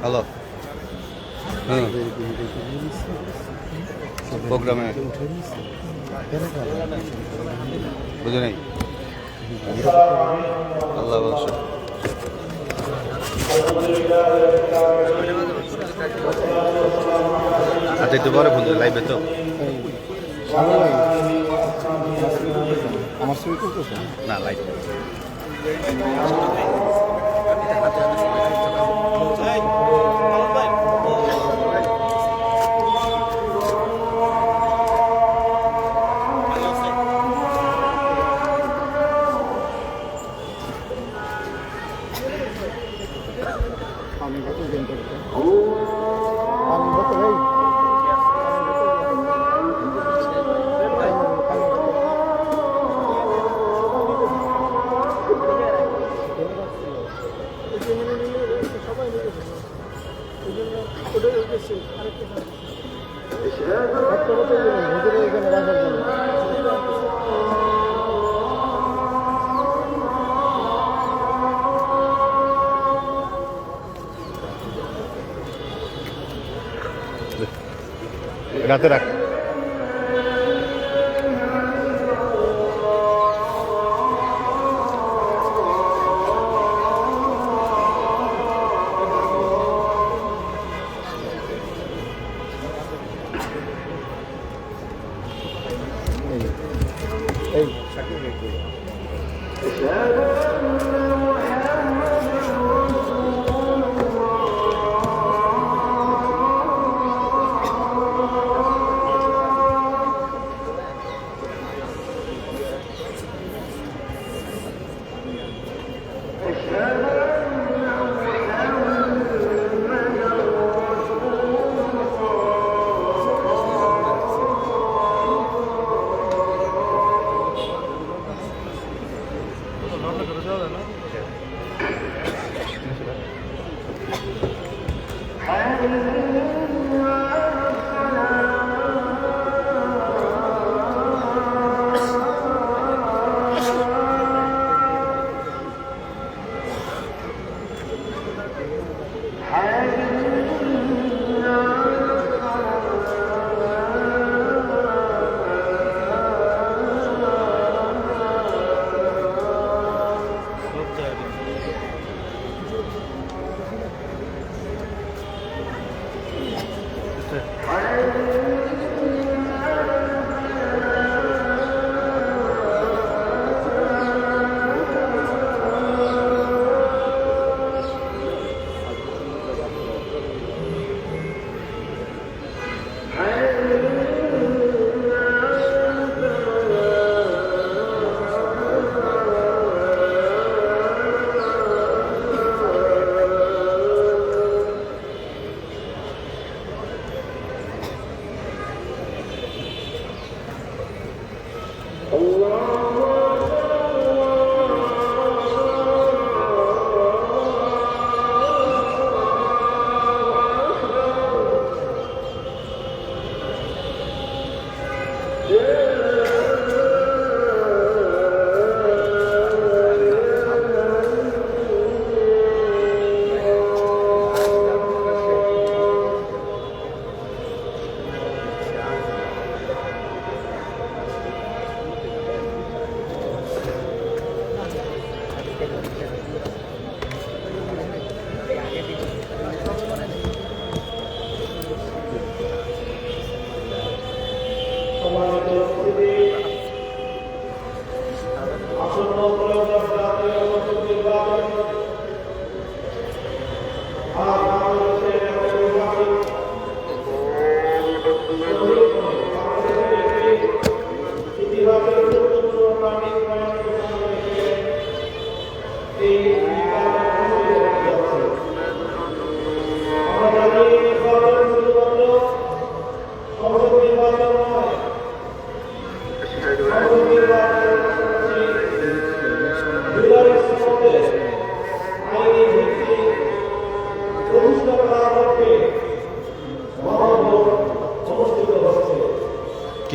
Hello প্রোগ্রামে বুঝে নেই আল্লাহ বলছে। একটু পরে ফোন লাইভে তো। আমার ছবি না লাইভ। আমি কত করতে। রাতে রাখ।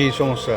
কি সমস্যা।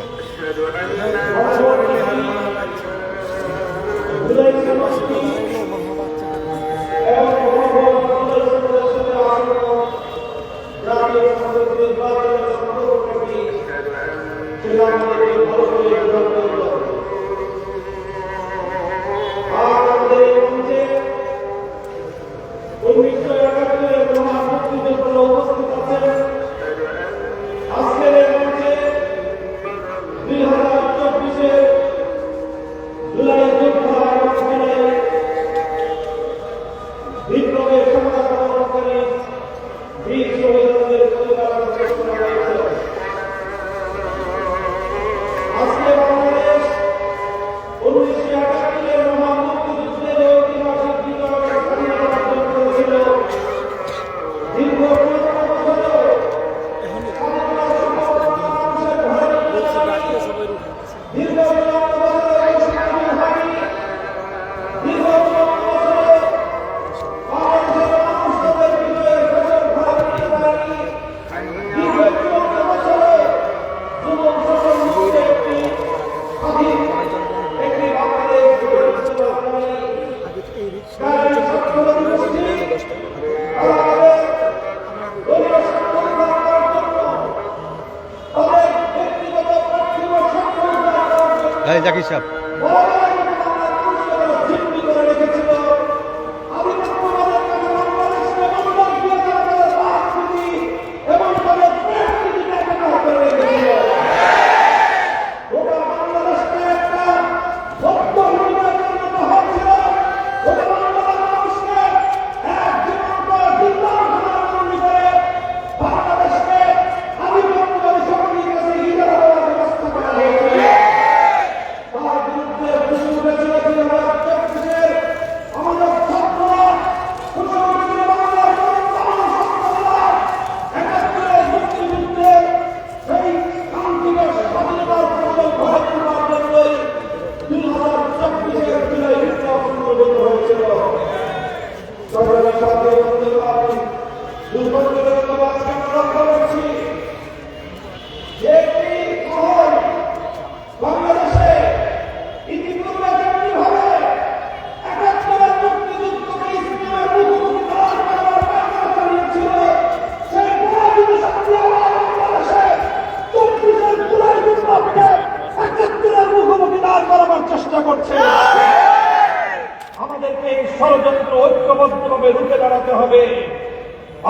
ষড়যন্ত্র ঐক্যবদ্ধভাবে রুখে দাঁড়াতে হবে।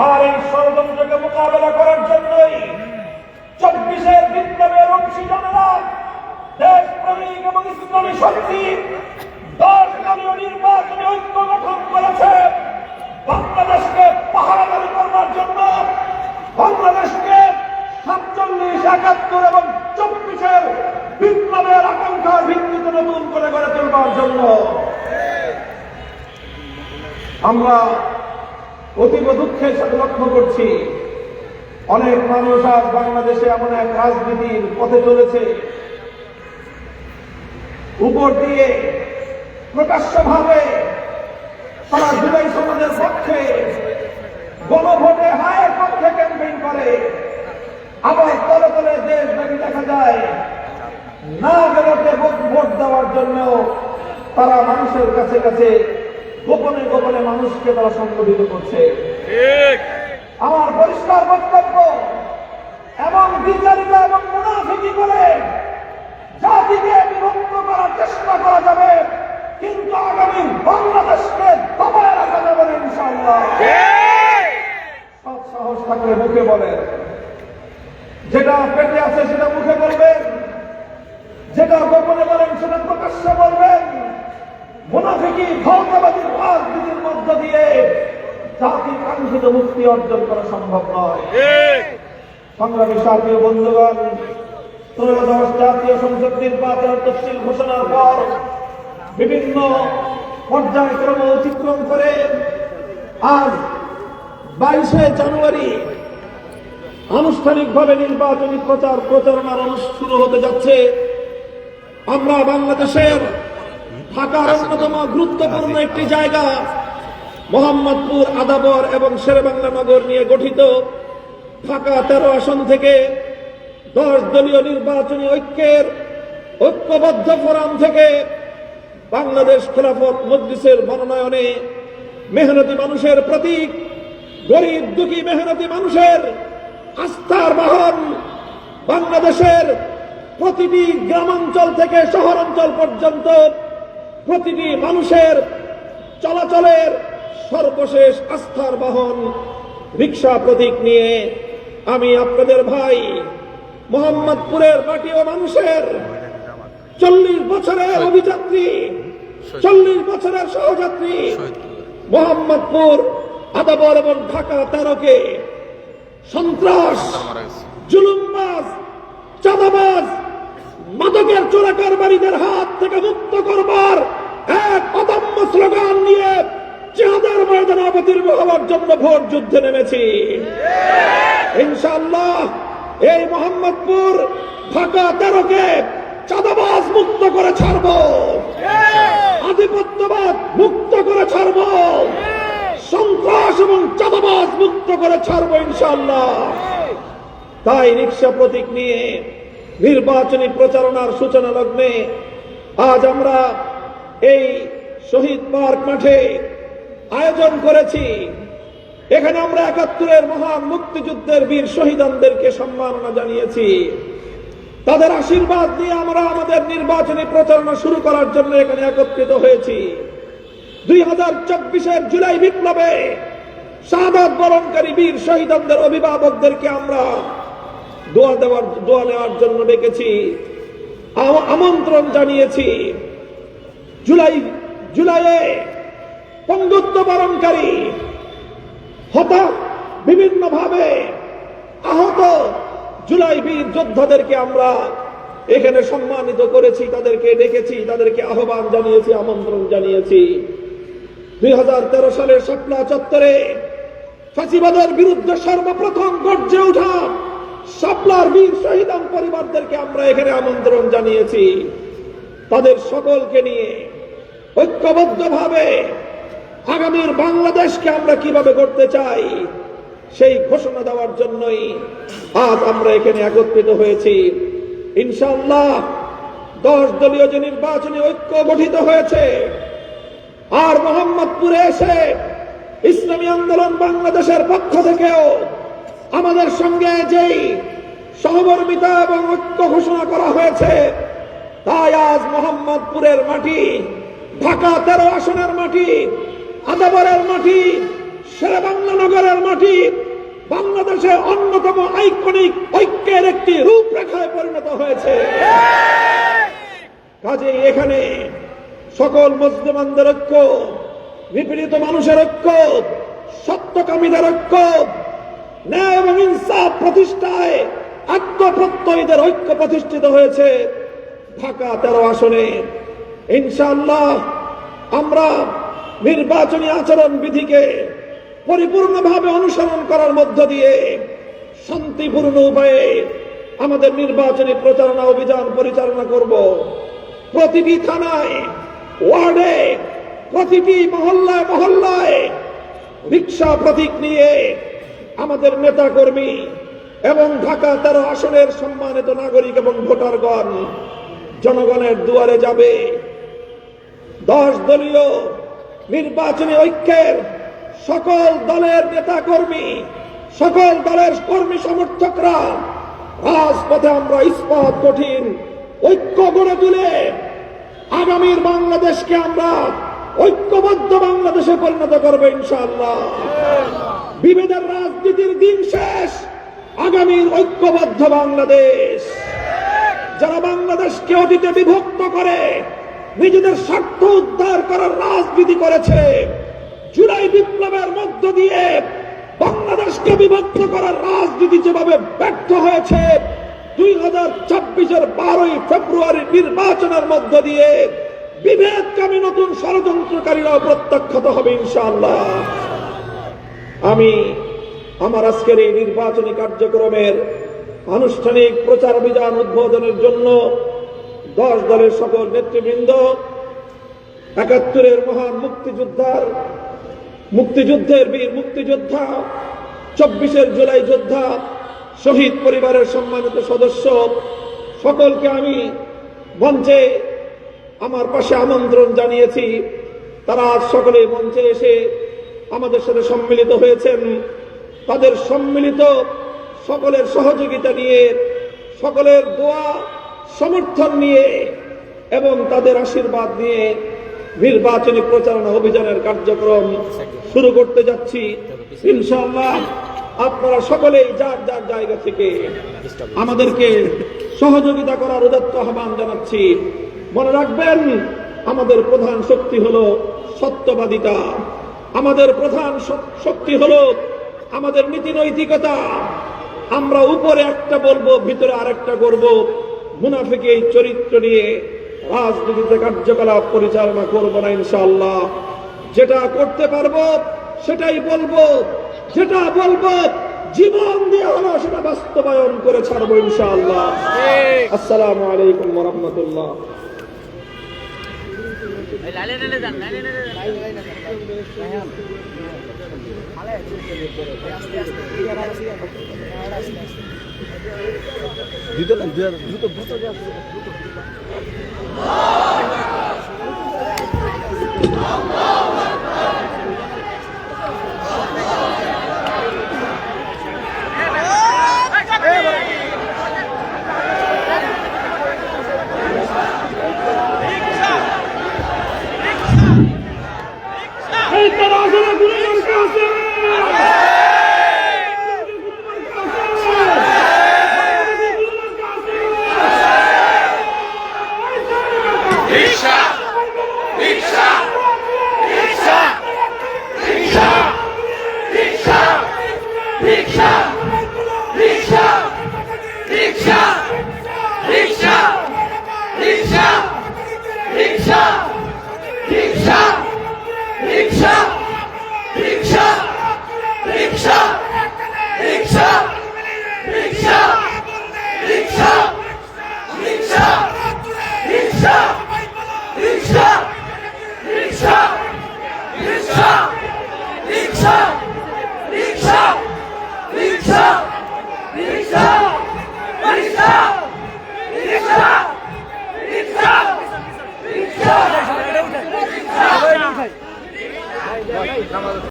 আর এই ষড়যন্ত্রকে মোকাবেলা করার জন্যই চব্বিশের বিপ্লবের অংশীজনেরা দেশ প্রেমিক এবং ইসলামী শক্তি দশ দলীয় নির্বাচনী ঐক্য গঠন করেছে। বাংলাদেশকে পাহারাদারি করবার জন্য বাংলাদেশকে সাতচল্লিশ, একাত্তর এবং চব্বিশের বিপ্লবের আকাঙ্ক্ষার ভিত্তিতে নতুন করে গড়ে তুলবার জন্য আমরা অতীব দুঃখের সাথে লক্ষ্য করছি। অনেক মানুষ আজ বাংলাদেশে এমন এক রাজনীতির পথে চলেছে। উপর দিয়ে প্রকাশ্যভাবে তারা জুলাই সমাজের পক্ষে গণভোটে হায়ের পক্ষে ক্যাম্পেইন করে। আবার তলে তলে দেশ নাকি দেখা যায়। না বেরোতে ভোট দেওয়ার জন্য তারা মানুষের কাছে কাছে গোপনে গোপনে মানুষকে তারা সংগঠিত করছে। আমার পরিষ্কার বক্তব্য এবং বিচারিতা এবং মুনাফিকি করে জাতিকে বিভক্ত করার চেষ্টা করা যাবে কিন্তু আগামী বাংলাদেশকে দবায় রাখা যাবে না ইনশাআল্লাহ। সৎ সাহস থাকলে মুখে বলেন যেটা পেটে আছে সেটা মুখে বলবেন যেটা গোপনে বলেন সেটা প্রকাশ্যে বলবেন। মুনাফিকি ভৌতবাদীর রাজনীতির মধ্য দিয়ে জাতির কাঙ্ক্ষিত মুক্তি অর্জন করা সম্ভব নয়। সংগ্রামী সাথী ও বন্ধুগণ ত্রয়োদশ জাতীয় সংসদ নির্বাচনের তফসিল ঘোষণার পর বিভিন্ন পর্যায়ক্রম অতিক্রম করে আজ বাইশে জানুয়ারি আনুষ্ঠানিকভাবে নির্বাচনী প্রচার প্রচারণার অনুষ্ঠান শুরু হতে যাচ্ছে। আমরা বাংলাদেশের ঢাকার অন্যতম গুরুত্বপূর্ণ একটি জায়গা মোহাম্মদপুর আদাবর এবং শেরেবাংলা নগর নিয়ে গঠিত। ঢাকা তেরো আসন থেকে দশ দলীয় নির্বাচনী ঐক্যের ঐক্যবদ্ধ ফোরাম থেকে বাংলাদেশ খেলাফত মজলিসের মনোনয়নে মেহনতি মানুষের প্রতীক গরিব দুঃখী মেহনতি মানুষের আস্থার বাহন বাংলাদেশের প্রতিটি গ্রামাঞ্চল থেকে শহরাঞ্চল পর্যন্ত প্রতিটি মানুষের চলাচলের সর্বশেষ আস্থার বাহন রিক্সা প্রতীক নিয়ে আমি আপনাদের ভাই মোহাম্মদপুরের মাটি ও মানুষের চল্লিশ বছরের অভিযাত্রী চল্লিশ বছরের সহযাত্রী মোহাম্মদপুর আদাবর এবং ঢাকা তেরোকে সন্ত্রাস জুলুমবাজ চাঁদাবাজ মাদকের চোরাকারবারীদের হাত থেকে মুক্ত করবার এক অদম্য স্লোগান নিয়ে চেহাদের ময়দানে অবতীর্ণ হওয়ার জন্য ভোট যুদ্ধে নেমেছি। ইনশাল্লাহ এই মোহাম্মদপুর ঢাকা তেরোকে চাঁদাবাজ মুক্ত করে ছাড়ব। আধিপত্যবাদ মুক্ত করে ছাড়ব। সন্ত্রাস এবং চাঁদাবাজ মুক্ত করে ছাড়ব ইনশাল্লাহ তাই রিক্সা প্রতীক নিয়ে নির্বাচনী প্রচারণার সূচনা লগ্নে আজ আমরা এই শহীদ পার্ক মাঠে আয়োজন করেছি। এখানে আমরা একাত্তরের মহান মুক্তিযুদ্ধের বীর শহীদানদেরকে সম্মাননা জানিয়েছি। তাদের আশীর্বাদ নিয়ে আমরা আমাদের নির্বাচনী প্রচারণা শুরু করার জন্য এখানে একত্রিত হয়েছি। দুই হাজার চব্বিশের জুলাই বিপ্লবে শাহাদ বরণকারী বীর শহীদানদের অভিভাবকদেরকে আমরা দোয়া দেওয়ার, দোয়া নেওয়ার জন্য ডেকেছি। আমন্ত্রণ জানিয়েছি। জুলাই, জুলাইয়ে পঙ্গুত্ব বরণকারী হতা বিভিন্নভাবে আহত জুলাই বীর যোদ্ধাদেরকে আমরা এখানে সম্মানিত করেছি, তাদেরকে ডেকেছি, তাদেরকে আহ্বান জানিয়েছি, আমন্ত্রণ জানিয়েছি। দুই হাজার তেরো সালের শাপলা চত্বরে ফাঁসিবাদের বিরুদ্ধে সর্বপ্রথম গর্জে ওঠা শাপলার বীর শহীদান পরিবারদেরকে আমরা এখানে আমন্ত্রণ জানিয়েছি। তাদের সকলকে নিয়ে ঐক্যবদ্ধভাবে আগামীর বাংলাদেশকে আমরা কীভাবে করতে চাই, সেই ঘোষণা দেওয়ার জন্যই আজ আমরা এখানে একত্রিত হয়েছি। ইনশাল্লাহ দশ দলীয় যে নির্বাচনী ঐক্য গঠিত হয়েছে, আর মোহাম্মদপুরে এসে ইসলামী আন্দোলন বাংলাদেশের পক্ষ থেকেও আমাদের সঙ্গে যেই সহমর্মিতা এবং ঐক্য ঘোষণা করা হয়েছে, তাই আজ মোহাম্মদপুরের মাটি, ঢাকা তেরো আসনের মাটি, আদাবরের মাটি শেরেবাংলা নগরের মাটি, বাংলাদেশে অন্যতম আইকনিক ঐক্যের একটি রূপরেখায় পরিণত হয়েছে। কাজেই এখানে সকল মুসলমানদের ঐক্য নিপীড়িত মানুষের ঐক্য, সত্যকামীদের ঐক্য ন্যায় এবং ইনসাফ প্রতিষ্ঠায় আত্মপ্রত্যয়ীদের ঐক্য প্রতিষ্ঠিত হয়েছে। ঢাকা তেরো আসনে। ইনশাআল্লাহ আমরা নির্বাচনী আচরণ বিধিকে পরিপূর্ণভাবে অনুসরণ করার মধ্য দিয়ে শান্তিপূর্ণ উপায়ে আমাদের নির্বাচনী প্রচারণা অভিযান পরিচালনা করব। প্রতিটি থানায়, ওয়ার্ডে, প্রতিটি মহল্লায় মহল্লায় রিক্সা প্রতীক নিয়ে আমাদের নেতা কর্মী এবং ঢাকা তেরো আসনের সম্মানিত নাগরিক এবং ভোটারগণ, জনগণের দুয়ারে যাবে। দশ দলীয় নির্বাচনী ঐক্যের সকল দলের নেতা কর্মী সকল দলের কর্মী সমর্থকরা রাজপথে আমরা ইস্পাত কঠিন ঐক্য গড়ে তুলে আগামীর বাংলাদেশকে আমরা ঐক্যবদ্ধ বাংলাদেশে পরিণত করব ইনশাআল্লাহ। বিভেদের রাজনীতির দিন শেষ। আগামীর ঐক্যবদ্ধ বাংলাদেশ। যারা বাংলাদেশকে অতীতে বিভক্ত করে, নিজেদের স্বার্থ উদ্ধার করার রাজনীতি করেছে, জুলাই বিপ্লবের মধ্য দিয়ে বাংলাদেশকে বিভক্ত করার রাজনীতি যেভাবে ব্যর্থ হয়েছে, দুই হাজার ছাব্বিশের বারোই ফেব্রুয়ারি নির্বাচনের মধ্য দিয়ে বিভেদকামী নতুন ষড়যন্ত্রকারীরাও প্রত্যাখ্যাত হবে ইনশাআল্লাহ। আমি আমার আজকের এই নির্বাচনী কার্যক্রমের আনুষ্ঠানিক প্রচার অভিযান উদ্বোধনের জন্য দশ দলের সকল নেতৃবৃন্দ, একাত্তরের মহান মুক্তিযোদ্ধার, মুক্তিযুদ্ধের বীর মুক্তিযোদ্ধা, চব্বিশের জুলাই যোদ্ধা, শহীদ পরিবারের সম্মানিত সদস্য, সকলকে আমি মঞ্চে আমার পাশে আমন্ত্রণ জানিয়েছি। তারা আজ সকলে মঞ্চে এসে আমাদের সাথে সম্মিলিত হয়েছেন। তাদের সম্মিলিত সকলের সহযোগিতা নিয়ে, সকলের দোয়া, সমর্থন নিয়ে এবং তাদের আশীর্বাদ নিয়ে নির্বাচনী প্রচারণা অভিযানের কার্যক্রম শুরু করতে যাচ্ছি। ইনশাআল্লাহ আপনারা সকলেই যার যার জায়গা থেকে আমাদেরকে সহযোগিতা করার উদাত্ত আহ্বান জানাচ্ছি। মনে রাখবেন, আমাদের প্রধান শক্তি হলো সত্যবাদিতা। আমাদের প্রধান শক্তি হলো আমাদের নীতি নৈতিকতা আমরা উপরে একটা বলব ভিতরে আরেকটা করব। মুনাফিকে এই চরিত্র নিয়ে রাজনীতিতে কার্যকলাপ পরিচালনা করব না ইনশাআল্লাহ। যেটা করতে পারব সেটাই বলব। যেটা বলব জীবন দিয়ে হলো সেটা বাস্তবায়ন করে ছাড়বো ইনশাআল্লাহ। আসসালামু আলাইকুম রহমতুল্লাহ। দ্রুত না দ্রুত দ্রুত